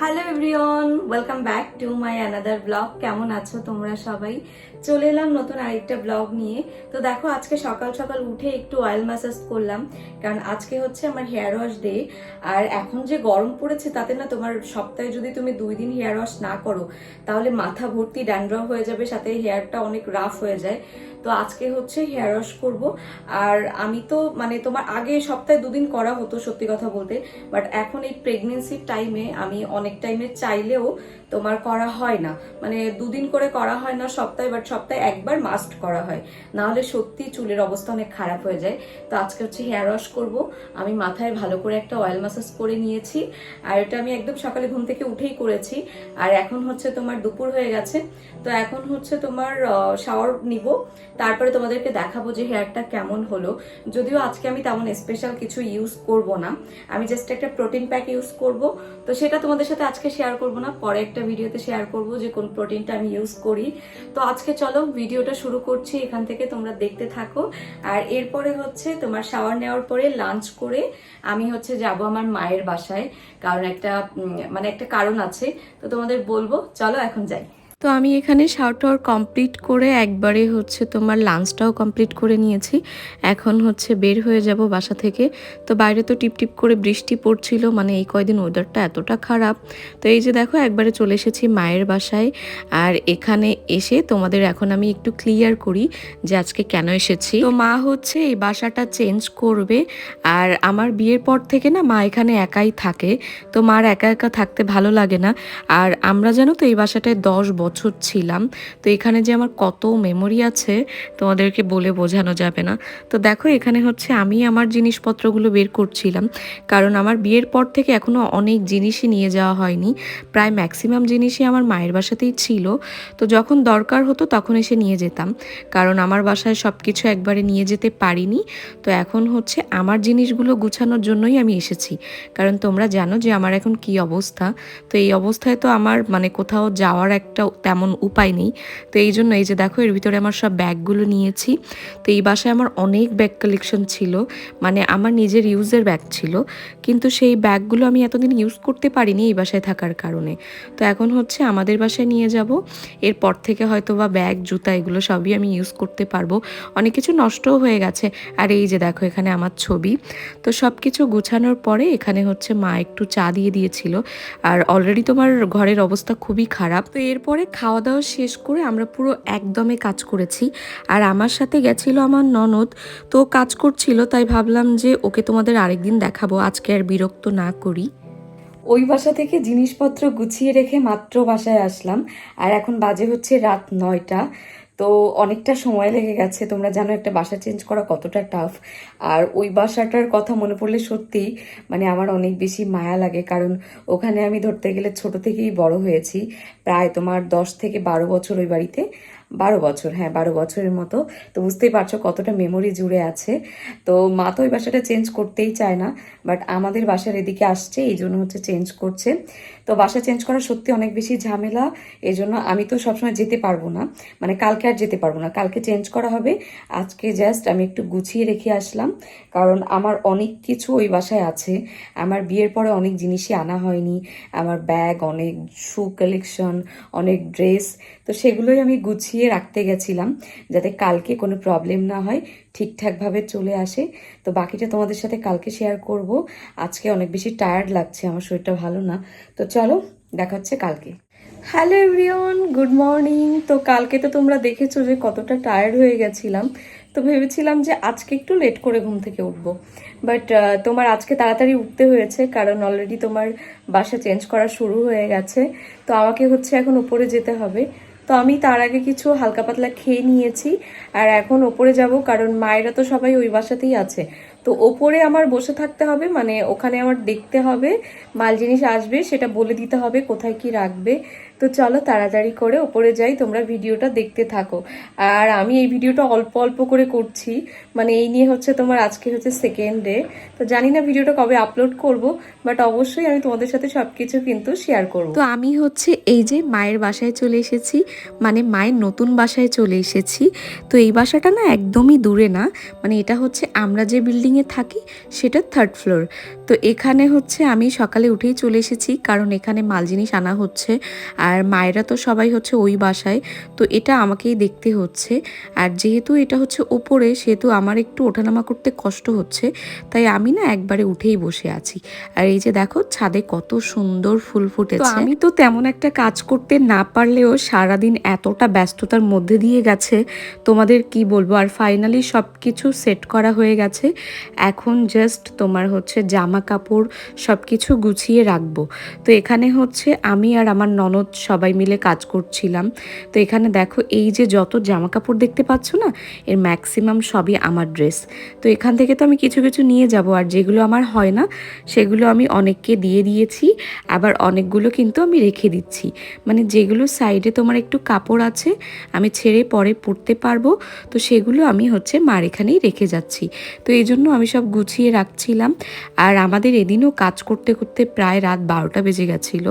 Hello everyone welcome back to my another blog কেমন আছো তোমরা সবাই? চলে এলাম নতুন আরেকটা ব্লগ নিয়ে। তো দেখো, আজকে সকাল সকাল উঠে একটু অয়েল ম্যাসাজ করলাম, কারণ আজকে হচ্ছে আমার হেয়ার ওয়াশ ডে আর এখন যে গরম পড়েছে, তাতে না তোমার সপ্তাহে যদি তুমি দুই দিন হেয়ার ওয়াশ না করো, তাহলে মাথা ভর্তি ড্যান্ড্রফ হয়ে যাবে, সাথে হেয়ারটা অনেক রাফ হয়ে যায়। তো আজকে হচ্ছে হেয়ার ওয়াশ করব। আর আমি তো মানে তোমার আগে সপ্তাহে দুদিন করা হতো, সত্যি কথা বলতে। বাট এখন এই প্রেগনেন্সির টাইমে আমি অনেক টাইমে চাইলেও তোমার করা হয় না। মানে দুদিন করে করা হয় না, সপ্তাহে বাট সপ্তাহে একবার মাস্ট করা হয়। না হলে সত্যি চুলের অবস্থা অনেক খারাপ হয়ে যায়। তো আজকে হচ্ছে হেয়ার ওয়াশ করব। আমি মাথায় ভালো করে একটা অয়েল ম্যাসাজ করে নিয়েছি। আর এটা আমি একদম সকালে ঘুম থেকে উঠেই করেছি। আর এখন হচ্ছে তোমার দুপুর হয়ে গেছে। তো এখন হচ্ছে তোমার শাওয়ার নিব। তারপরে তোমাদেরকে দেখাবো যে হেয়ারটা কেমন হলো। যদিও আজকে আমি তেমন স্পেশাল কিছু ইউজ করব না। আমি জাস্ট একটা প্রোটিন প্যাক ইউজ করব। তো সেটা তোমাদের সাথে আজকে শেয়ার করব না, পরে একটা ভিডিওতে শেয়ার করব যে কোন প্রোটিনটা আমি ইউজ করি। তো আজকে চলো ভিডিওটা শুরু করছি, এখান থেকে তোমরা দেখতে থাকো। আর এরপরে হচ্ছে তোমার শাওয়ার নেওয়ার পরে লাঞ্চ করে আমি হচ্ছে যাব আমার মায়ের বাসায়। কারণ একটা মানে একটা কারণ আছে। তো তোমাদের বলব, চলো এখন যাই। তো আমি এখানে শাওয়ার টাওয়ার কমপ্লিট করে একবারে হচ্ছে তোমার লাঞ্চটাও কমপ্লিট করে নিয়েছি। এখন হচ্ছে বের হয়ে যাব বাসা থেকে। তো বাইরে তো টিপ টিপ করে বৃষ্টি পড়ছিল মানে এই কয়দিন ওয়েদারটা এতটা খারাপ। তো এই যে দেখো, একবারে চলে এসেছি মায়ের বাসায়। আর এখানে এসে তোমাদের এখন আমি একটু ক্লিয়ার করি যে আজকে কেন এসেছি। তো মা হচ্ছে এই বাসাটা চেঞ্জ করবে। আর আমার বিয়ের পর থেকে না মা এখানে একাই থাকে। তো মার একা একা থাকতে ভালো লাগে না। আর আমরা জানো তো এই বাসাটায় দশ বছর। ছিলাম। তো এখানে যে আমার কত মেমোরি আছে, তোমাদেরকে বলে বোঝানো যাবে না। তো দেখো, এখানে হচ্ছে আমি আমার জিনিসপত্রগুলো বের করছিলাম। কারণ আমার বিয়ের পর থেকে এখনও অনেক জিনিসই নিয়ে যাওয়া হয়নি। প্রায় ম্যাক্সিমাম জিনিসই আমার মায়ের বাসাতেই ছিল। তো যখন দরকার হতো তখন এসে নিয়ে যেতাম। কারণ আমার বাসায় সব কিছু একবারে নিয়ে যেতে পারিনি। তো এখন হচ্ছে আমার জিনিসগুলো গুছানোর জন্যই আমি এসেছি। কারণ তোমরা জানো যে আমার এখন কি অবস্থা। তো এই অবস্থায় তো আমার মানে কোথাও যাওয়ার একটা তেমন উপায় নেই। তো এই জন্য এই যে দেখো, এর ভিতরে আমার সব ব্যাগগুলো নিয়েছি। তো এই বাসায় আমার অনেক ব্যাগ কালেকশন ছিল। মানে আমার নিজের ইউজের ব্যাগ ছিল। কিন্তু সেই ব্যাগগুলো আমি এতদিন ইউজ করতে পারিনি এই বাসায় থাকার কারণে। তো এখন হচ্ছে আমাদের বাসায় নিয়ে যাব। এরপর থেকে হয়তো বা ব্যাগ, জুতা এগুলো সবই আমি ইউজ করতে পারব। অনেক কিছু নষ্টও হয়ে গেছে। আর এই যে দেখো, এখানে আমার ছবি। তো সব কিছু গুছানোর পরে এখানে হচ্ছে মা একটু চা দিয়ে দিয়েছিল। আর অলরেডি তোমার ঘরের অবস্থা খুবই খারাপ। তো এরপরে খাওয়া দাওয়া শেষ করে আমরা পুরো একদমে কাজ করেছি। আর আমার সাথে গেছিল আমার ননদ, তো কাজ করছিল, তাই ভাবলাম যে ওকে তোমাদের আরেকদিন দেখাবো, আজকে আর বিরক্ত না করি। ওই বাসা থেকে জিনিসপত্র গুছিয়ে রেখে মাত্র বাসায় আসলাম, আর এখন বাজে হচ্ছে রাত নয়টা। তো অনেকটা সময় লেগে গেছে, তোমরা জানো একটা বাসা চেঞ্জ করা কতটা টাফ আর ওই বাসাটার কথা মনে পড়লে সত্যি মানে আমার অনেক বেশি মায়া লাগে, কারণ ওখানে আমি ধরতে গেলে ছোট থেকেই বড় হয়েছি। প্রায় তোমার দশ থেকে বারো বছর ওই বাড়িতে। বারো বছর হ্যাঁ বারো বছরের মতো। তো বুঝতেই পারছ কতটা মেমোরি জুড়ে আছে। তো মা তো ওই বাসাটা চেঞ্জ করতেই চায় না বাট আমাদের বাসার এদিকে আসছে, এই জন্য হচ্ছে চেঞ্জ করছে। তো বাসা চেঞ্জ করা সত্যি অনেক বেশি ঝামেলা, এই জন্য আমি তো সবসময় যেতে পারব না। মানে কালকে আর যেতে পারব না, কালকে চেঞ্জ করা হবে। আজকে জাস্ট আমি একটু গুছিয়ে রেখে আসলাম, কারণ আমার অনেক কিছু ওই বাসায় আছে। আমার বিয়ের পরে অনেক জিনিসই আনা হয়নি, আমার ব্যাগ অনেক শু কালেকশন অনেক ড্রেস তো সেগুলোই আমি গুছিয়ে রাখতে গেছিলাম যাতে কালকে কোনো প্রবলেম না হয়, ঠিকঠাকভাবে চলে আসে। তো বাকিটা তোমাদের সাথে কালকে শেয়ার করব। আজকে অনেক বেশি টায়ার্ড লাগছে, আমার শরীরটা ভালো না। তো চলো, দেখা হচ্ছে কালকে। হ্যালো এভরিওয়ান গুড মর্নিং তো কালকে তো তোমরা দেখেছ যে কতটা টায়ার্ড হয়ে গেছিলাম। তো ভেবেছিলাম যে আজকে একটু লেট করে ঘুম থেকে উঠবো। বাট তোমার আজকে তাড়াতাড়ি উঠতে হয়েছে, কারণ অলরেডি তোমার বাসা চেঞ্জ করা শুরু হয়ে গেছে। তো আমাকে হচ্ছে এখন উপরে যেতে হবে। তো আমি তার আগে কিছু হালকা পাতলা খেয়ে নিয়েছি। আর এখন ওপরে যাব, কারণ মায়েরা তো সবাই ওই বাসাতেই আছে। তো ওপরে আমার বসে থাকতে হবে মানে ওখানে আমার দেখতে হবে, মাল জিনিস আসবে, সেটা বলে দিতে হবে কোথায় কি রাখবে। তো চলো তাড়াতাড়ি করে ওপরে যাই, তোমরা ভিডিওটা দেখতে থাকো। আর আমি এই ভিডিওটা অল্প অল্প করে করছি মানে এই নিয়ে হচ্ছে তোমার আজকে হচ্ছে সেকেন্ড ডে তো জানি না ভিডিওটা কবে আপলোড করব বাট অবশ্যই আমি তোমাদের সাথে সব কিছু কিন্তু শেয়ার করব। তো আমি হচ্ছে এই যে মায়ের বাসায় চলে এসেছি মানে মায়ের নতুন বাসায় চলে এসেছি, তো এই বাসাটা না একদমই দূরে না মানে এটা হচ্ছে আমরা যে বিল্ডিংয়ে থাকি, সেটা থার্ড ফ্লোর তো এখানে হচ্ছে আমি সকালে উঠেই চলে এসেছি, কারণ এখানে মাল জিনিস আনা হচ্ছে, আর মায়েরা তো সবাই হচ্ছে ওই বাসায়। তো এটা আমাকেই দেখতে হচ্ছে, আর যেহেতু এটা হচ্ছে ওপরে, সেহেতু আমার একটু ওঠানামা করতে কষ্ট হচ্ছে, তাই আমি না একবারে উঠেই বসে আছি। আর এই যে দেখো, ছাদে কত সুন্দর ফুল ফুটেছে। আমি তো তেমন একটা কাজ করতে না পারলেও সারাদিন এতটা ব্যস্ততার মধ্যে দিয়ে গেছে, তোমাদের কি বলব? আর ফাইনালি সব কিছু সেট করা হয়ে গেছে এখন জাস্ট তোমার হচ্ছে জামা কাপড় সব কিছু গুছিয়ে রাখব। তো এখানে হচ্ছে আমি আর আমার ননদ সবাই মিলে কাজ করছিলাম। তো এখানে দেখো এই যে যত জামা কাপড় দেখতে পাচ্ছ না, এর ম্যাক্সিমাম সবই আমার ড্রেস তো এখান থেকে তো আমি কিছু কিছু নিয়ে যাব আর যেগুলো আমার হয় না, সেগুলো আমি অনেককে দিয়ে দিয়েছি, আবার অনেকগুলো কিন্তু আমি রেখে দিচ্ছি। মানে যেগুলো সাইডে তোমার একটু কাপড় আছে, আমি ছেড়ে পরে পরতে পারব, তো সেগুলো আমি হচ্ছে মার এখানেই রেখে যাচ্ছি। তো এই জন্য আমি সব গুছিয়ে রাখছিলাম। আর আমাদের এদিনও কাজ করতে করতে প্রায় রাত বারোটা বেজে গেছিল।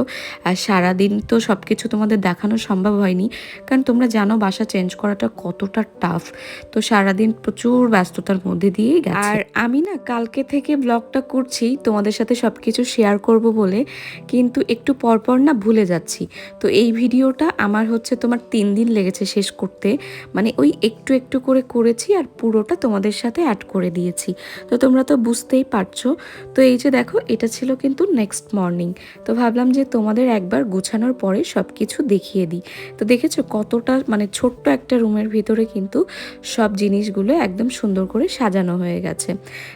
আর সারাদিন তো সব কিছু তোমাদের দেখানো সম্ভব হয়নি। কারণ তোমরা জানো, বাসা চেঞ্জ করাটা কতটা টাফ তো সারাদিন প্রচুর ব্যস্ততার মধ্যে দিয়েই গেছে। আর আমি না কালকে থেকে ব্লগটা করছি, তোমাদের সাথে সব কিছু শেয়ার করব বলে। কিন্তু একটু পরপর না ভুলে যাচ্ছি। তো এই ভিডিওটা আমার হচ্ছে তোমার তিন দিন লেগেছে শেষ করতে। মানে ওই একটু একটু করে করেছি আর পুরোটা তোমাদের সাথে অ্যাড করে দিয়েছি। তো তোমরা তো বুঝতেই পারছ। তো এই যে দেখো, এটা ছিল কিন্তু নেক্সট মর্নিং তো ভাবলাম যে তোমাদের একবার গুছানোর পরে সব কিছু দেখিয়ে দিই। তো দেখেছ কতটা মানে ছোট্ট একটা রুমের ভিতরে কিন্তু সব জিনিসগুলো একদম সুন্দর করে সাজানো হয়ে গেছে।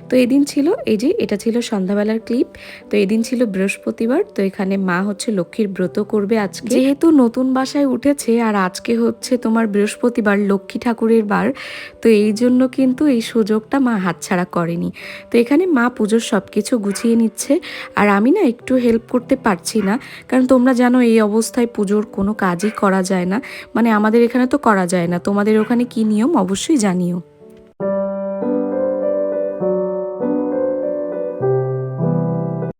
তো এদিন ছিল, এই যে এটা ছিল সন্ধ্যাবেলার ক্লিপ তো এদিন ছিল বৃহস্পতিবার, তো এখানে মা হচ্ছে লক্ষ্মীর ব্রত করবে আজকে। যেহেতু নতুন বাসায় উঠেছে আর আজকে হচ্ছে তোমার বৃহস্পতিবার লক্ষ্মী ঠাকুরের বার, তো এই জন্য কিন্তু এই সুযোগটা মা হাতছাড়া করেনি। তো এখানে মা পুজোর সব কিছু গুছিয়ে নিচ্ছে। আর আমি না একটু হেল্প করতে পারছি না। কারণ তোমরা জানো এই অবস্থায় পুজোর কোনো কাজই করা যায় না। মানে আমাদের এখানে তো করা যায় না। তোমাদের ওখানে কি নিয়ম? অবশ্যই জানিও।